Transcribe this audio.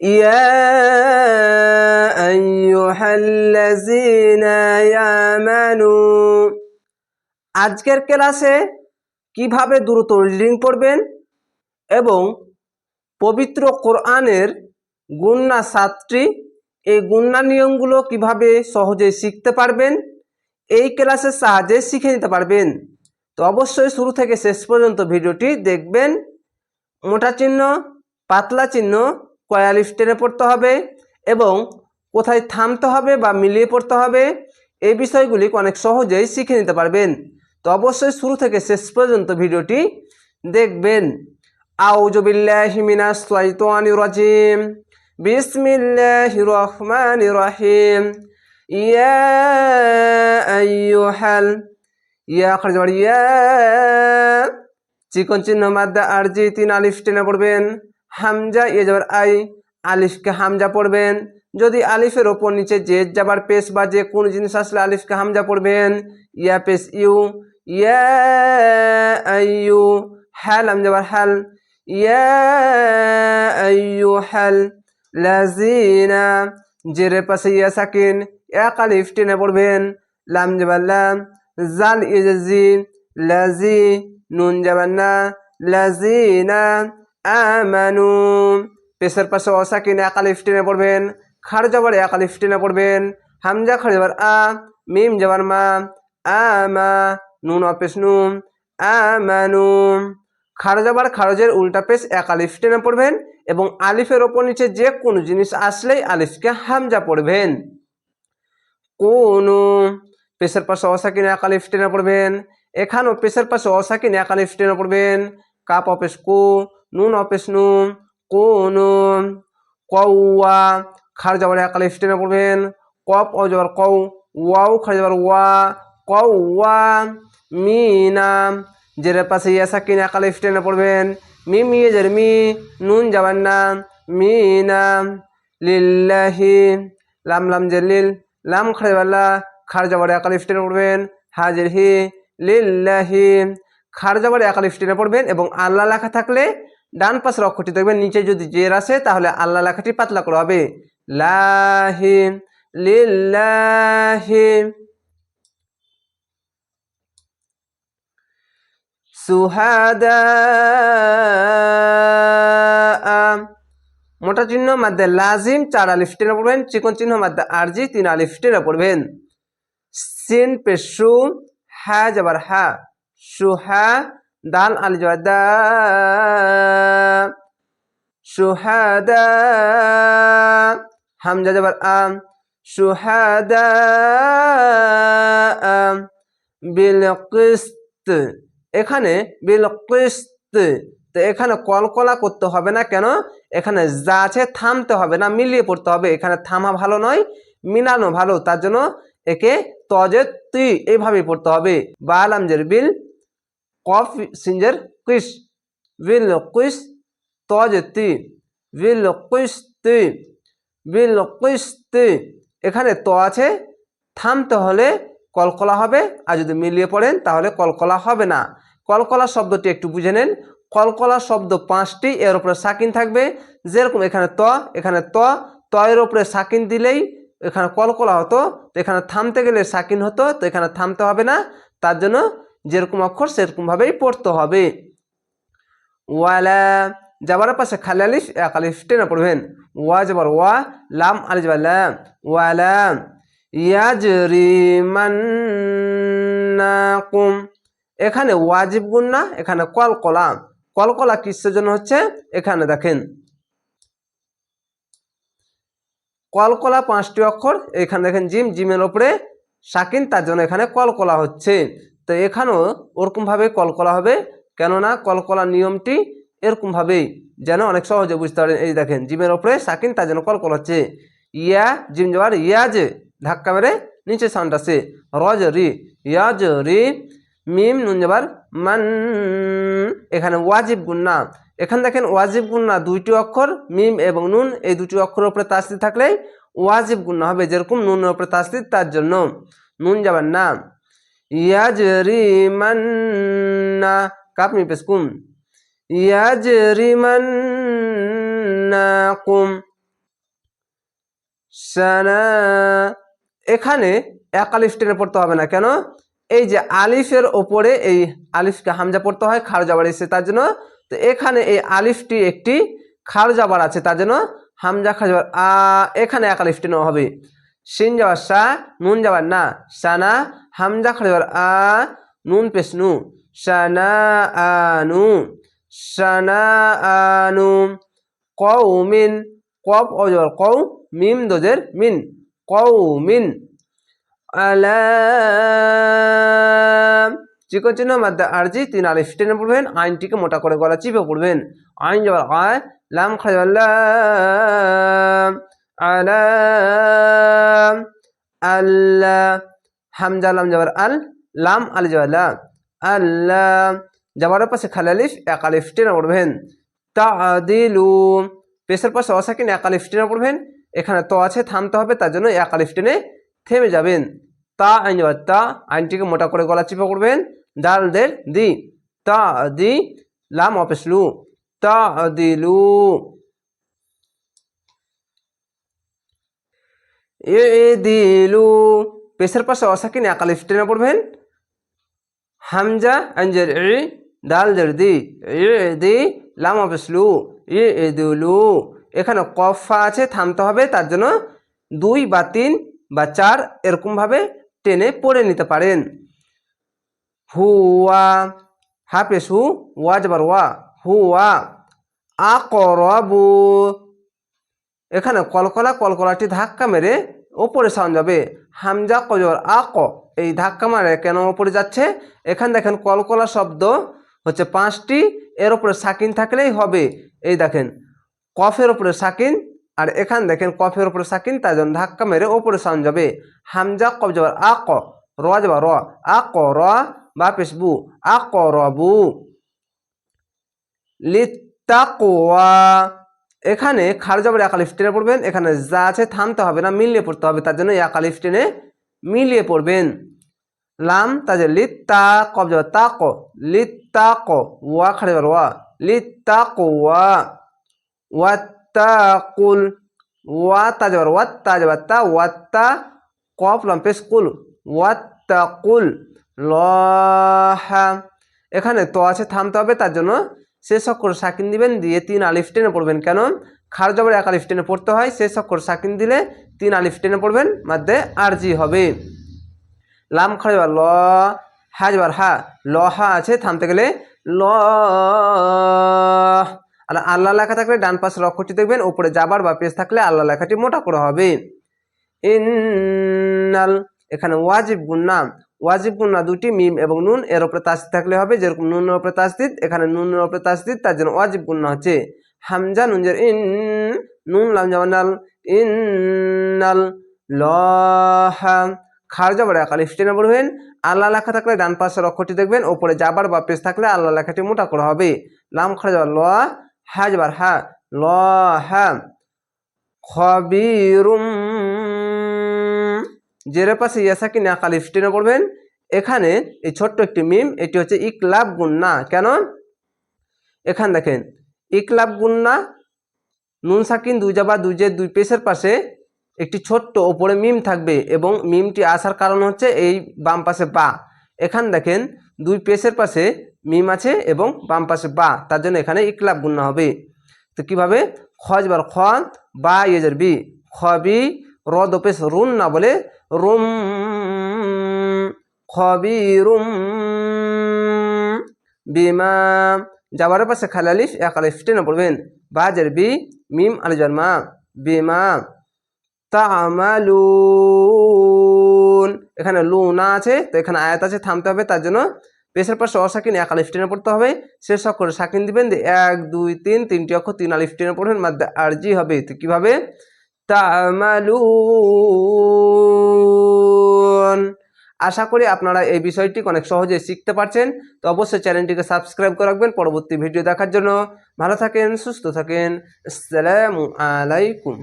يا أيها الذين آمنوا আজকের ক্লাসে কিভাবে দ্রুত রিডিং পড়বেন এবং পবিত্র কোরআনের গুন্না সাতটি এই গুন্না নিয়মগুলো কিভাবে সহজে শিখতে পারবেন এই ক্লাসের সাহায্যে শিখে নিতে পারবেন তো অবশ্যই শুরু থেকে শেষ পর্যন্ত ভিডিওটি দেখবেন মোটা চিহ্ন পাতলা চিহ্ন কয়ালিফ টেনে পড়তে হবে এবং কোথায় থামতে হবে বা মিলিয়ে পড়তে হবে এই বিষয়গুলি অনেক সহজেই শিখে নিতে পারবেন। তো অবশ্যই শুরু থেকে শেষ পর্যন্ত ভিডিওটি দেখবেন। আউযু বিল্লাহি মিনাশ শাইতানির রাজিম। বিসমিল্লাহির রহমানির রহিম। ইয়া ইয়া ইয়া। চিকন চিহ্ন মাদ্দা আরজি তিন আলিফ টেনে পড়বেন। হামজা ইয়ে যাবার আই, আলিফকে হামজা পড়বেন। যদি আলিফের ওপর নিচে যে যাবার পেশ বা যে কোন জিনিস আসলে আলিফকে হামজা পড়বেন, ইয়া পেশ ইউ, ইয়া হ্যাল হামজা বার হ্যাল ইয়া হ্যাল লাজিনা জেরে পাশে ইয়া সাকিন, এক আলিফ টেনে পড়বেন। লাম যাবার লাম, জাল ইজি লাজি নুন যাবার না লাজিনা আমানু। পেশের পাশে অসাকিন এক আলিফ টেনে পড়বেন, খার যাবার এক আলিফ টেনে পড়বেন, হামজা খার যাবার আ, মিম যাবার মা, আমা, নুন অপেশ নুন আমানু। খার যাবার খারজের উল্টা পেশ এক আলিফ টেনে পড়বেন এবং আলিফের ওপর নিচে যে কোনো জিনিস আসলেই আলিফকে হামজা পড়বেন। কোনো। পেশের পাশে অসাকিন এক আলিফ টেনে পড়বেন, এখানেও পেশের পাশে অসাকিন এক আলিফ টেনে পড়বেন, কাপ অপেশ কু নুন অপেশ নুন, কোন কৌয়া খার যাবার এক আলিফ টেনে পড়বেন, কপ ও যাবার কৌ ওয়াও, খার যাবার ওয়া কৌয়া মিনাম জেরের পাশে ইয়াসাকিন এক আলিফ টেনে পড়বেন, মি মিয়ে জের মি, নুন যাবার না মিনাম লিল্লাহি লাম লাম জের লিল, লাম খার যাবার লা, খার যাবার এক আলিফ টেনে পড়বেন হাজির হি লিল্লাহি খার যাবার এক আলিফ টেনে পড়বেন এবং আল্লাহ লেখা থাকলে ডান পাশের অক্ষরটি দেখবেন, নিচে যদি জের আসে, তাহলে আল্লাহ লেখাটি পাতলা করা হবে। লাহি লিল্লাহি সুহাদা মোটা চিহ্ন মাধ্যমে লাজিম, চার আলিফ টেনে পড়বেন। চিকন চিহ্ন মাধ্যমে আরজি, তিন আলিফ টেনে পড়বেন। সিন পেশু হ্যাঁ যাবার হ্যাঁ সুহা দাল আলি যাবার দা সুহাদা হামজা যাবার আম, সুহাদা বিল কিস্ত। এখানে বিল কিস্ত, তো এখানে কলকলা করতে হবে না কেন? এখানে যা আছে থামতে হবে না, মিলিয়ে পড়তে হবে। এখানে থামা ভালো নয়, মিলানো ভালো। তার জন্য একে তজে তুই এইভাবেই পড়তে হবে। বাল আমজের বিল কফ সিঞ্জের কুইস বিল কুইস তজ তি বিল কুইস তি বিল কুইস তি এখানে ত আছে, থামতে হলে কলকলা হবে, আর যদি মিলিয়ে পড়েন তাহলে কলকলা হবে না। কলকলা শব্দটি একটু বুঝে নেন। কলকলা শব্দ পাঁচটি, এর উপরে সাকিন থাকবে। যেরকম এখানে ত এখানে ত ত এর উপরে সাকিন দিলেই এখানে কলকলা হতো এখানে থামতে গেলে সাকিন হতো, তো এখানে থামতে হবে না। তার জন্য যেরকম অক্ষর, সেরকমভাবেই পড়তে হবে। ওয়ালা, যাবার পাশে খালি আলিফ, এক আলিফ টেনে পড়বেন। ওয়া যাবার ওয়া, লাম আলি যাবার লাম। ওয়ালা ইয়াজরিমান্নাকুম এখানে ওয়াজিব গুণ না, এখানে কলকলা। কলকলা কিসের জন্য হচ্ছে? এখানে দেখেন। কলকলা পাঁচটি অক্ষর, এখানে দেখেন জিম, জিমের ওপরে সাকিন তার জন্য এখানে কলকলা হচ্ছে। তো এখানেও ওরকমভাবে কলকলা হবে। কেননা কলকলা নিয়মটি এরকমভাবেই যেন অনেক সহজে বুঝতে পারেন। এই দেখেন, জিমের ওপরে সাকিন তার জন্য কলকলা হচ্ছে। ইয়া, জিম যাবার ইয়াজ, ধাক্কা মেরে নিচে সাউন্ড আছে। রজ, রি, ইয়াজ, রি, মিম, নুন যাবার মান। এখানে ওয়াজিব গুন্না এখানে দেখেন, ওয়াজিব গুন্না দুইটি অক্ষর, মিম এবং নুন, এই দুটি অক্ষরের উপরে তাসদি থাকলে ওয়াজিব গুন্না হবে। যেরকম নুনের উপরে তাসদি তার জন্য নুন যাবার না ইয়াজরিমান্না কাপনি পেসকুম ইয়াজরিমান্নাকুম। সানা, এখানে এক আলিফ টেনে পড়তে হবে না। কেন? এই যে আলিফের ওপরে এই আলিফকে হামজা পড়তে হয়, খার জাবার এসে তার জন্য। তো এখানে এই আলিফটি একটি খার জাবার আছে, তার জন্য হামজা খার জাবার আ, এখানে এক আলিফ টেনে হবে। সিন যাবার সা নুন যাবার না সানা হামজা খার যাবার আ নুন পেশ নু সানা আনু সানা আনু কৌমিন কপ অজর কৌ মিম দোজের মিন কৌমিন আলাম চিকন চিহ্ন মাদ্দা আরজি তিন আলিফ টেনে পড়বেন আইনটিকে মোটা করে গলা চিপে পড়বেন আইন যাবার আয় লাম খাজার আলাম আল্লাহ হামজা লাম যাবার আল, লাম আল যাবার লা আল্লাহ যাবার পাশে খালি আলিফ, এক আলিফ টেনে পড়বেন। তা দিলু পেশের পাশে অসাকিন, এক আলিফ টেনে পড়বেন। এখানে তো আছে, থামতে হবে, তার জন্য এক আলিফ থেমে যাবেন। তা আইন তা, আইনটিকে মোটা করে গলা চিপে করবেন দাল দের দি তা দি লাম অপেসলু তা দিলু এ এ দিলু পেশের পাশে অসাকিন এক আলিফ টেনে পড়বেন। হামজা, আঞ্জের, ই, দাল দের দি এ, দি, লাম অপেসলু এ দিলু এখানে কফা আছে, থামতে হবে, তার জন্য দুই বা তিন বা চার এরকমভাবে টেনে পড়ে নিতে পারেন। হুয়া হাফেস হু ওয়া যাবার ওয়া, হুয়া, আকরবু। এখানে কলকলা কলকলাটি ধাক্কা মেরে ওপরে সাউন্ড যাবে। হামজা, কজর আক এই ধাক্কা মারে কেন ওপরে যাচ্ছে? এখানে দেখেন কলকলা শব্দ হচ্ছে পাঁচটি, এর ওপরে সাকিন থাকলেই হবে। এই দেখেন, কফের ওপরে সাকিন আর এখান দেখেন কফের ওপরে সাকিন তাই জন্য ধাক্কা মেরে ওপরে সাউন্ড যাবে। হামজা কব যাবার আ, ক। র যাবা র। আ, ক, র বা। পেশবু আ, ক রবু লিত্তাকোয়া। এখানে খার যাবার একালিফ টেনে পড়বেন, এখানে যা আছে থামতে হবে না, মিলিয়ে পড়তে হবে, তার জন্য একালিফ টেনে মিলিয়ে পড়বেন। লাম তাজে লিত্তা কব যাবার তা ক, লিত্তা ক, ওয়া খাড়ে যাবার ওয়া, লিত্তা কোয়া ওয়াত্তাকুল ওয়াত্তা যাবার ওয়াত্তা যাবার তা, ওয়াত্তা কফ লম্পেস কুল ওয়াত্তাকুল লহা এখানে তো আছে থামতে হবে, তার জন্য শেষ অক্ষর সাকিন দিবেন, দিয়ে তিন আলিফ টেনে পড়বেন। কেন? খার জবর এক আলিফ টেনে পড়তে হয় শেষ অক্ষর সাকিন দিলে তিন আলিফ টেনে পড়বেন, মাধ্যে আরজি হবে। লাম খাড়ে যাবার ল, হা যাবার হা, ল, হা আছে, থামতে গেলে ল, আর আল্লাহ লেখা থাকলে ডান পাশের অক্ষরটি দেখবেন, উপরে যাবার বা পেজ থাকলে আল্লাহ লেখাটি মোটা করে হবে। ইন্নাল, এখানে ওয়াজিব গুন্না ওয়াজিব গুন্না দুটি, মিম এবং নুন, এর ওপরে তাসদিদ থাকলে হবে, যেরকম নুনের উপরে তাসদিদ, এখানে নুনের উপরে তাসদিদ, তার জন্য ওয়াজিব গুন্না হচ্ছে। হামজা, নুনজের ইন, নুন, লাম জামানাল ইন্নাল, লহা, খার যাবার এক, আলিফ টেনে পড়বেন আল্লাহ লেখা থাকলে ডান পাশের অক্ষরটি দেখবেন, ওপরে যাবার বা পেজ থাকলে আল্লাহ লেখাটি মোটা করা হবে। লাম, খার যাবার ল, হা যাবার হা ল হা খবিরুম জেরের পাশে ইয়াসাকি না কালিফ টেনে পড়বেন এখানে এই ছোট্ট একটি মিম এটি হচ্ছে ইকলাব গুন্না। কেন? এখান দেখেন, ইকলাব গুন্না, নুন সাকিন, দুই জাবা, দুই জে দুই পেশের পাশে একটি ছোট্ট ওপরে মিম থাকবে এবং মিমটি আসার কারণ হচ্ছে এই বাম পাশে বা। এখান দেখেন, দুই পেশের পাশে মিম আছে এবং বাম পাশে বা। তার জন্য এখানে ইকলাব গুন্না হবে। তো কীভাবে? খজ বার খ, বা ইয়েজের বি। খবি র দোপেশ রুন না বলে রুম খবি রুম বিমা যাবার পাশে খালি আলিফ এক আলিফ টেনে পড়বেন। বাজের বি, মিম আলিজার মা বিমা, তামালুন। এখানে লুনা আছে, তো এখানে আয়াত আছে, থামতে হবে। তার জন্য পেশের পাশে অসাকিন এক আলিফ টেনে পড়তে হবে। শেষ অক্ষরে সাকিন দিবেন এক, দুই, তিন, তিনটি অক্ষর তিন আলিফ টেনে পড়বেন। মাধ্যমে আরজি হবে। তো কীভাবে? তামালুন। আশা করি আপনারা এই বিষয়টি অনেক সহজে শিখতে পারছেন। তো অবশ্যই চ্যানেলটিকে সাবস্ক্রাইব করে রাখবেন পরবর্তী ভিডিও দেখার জন্য। ভালো থাকেন, সুস্থ থাকেন। আসসালামু আলাইকুম।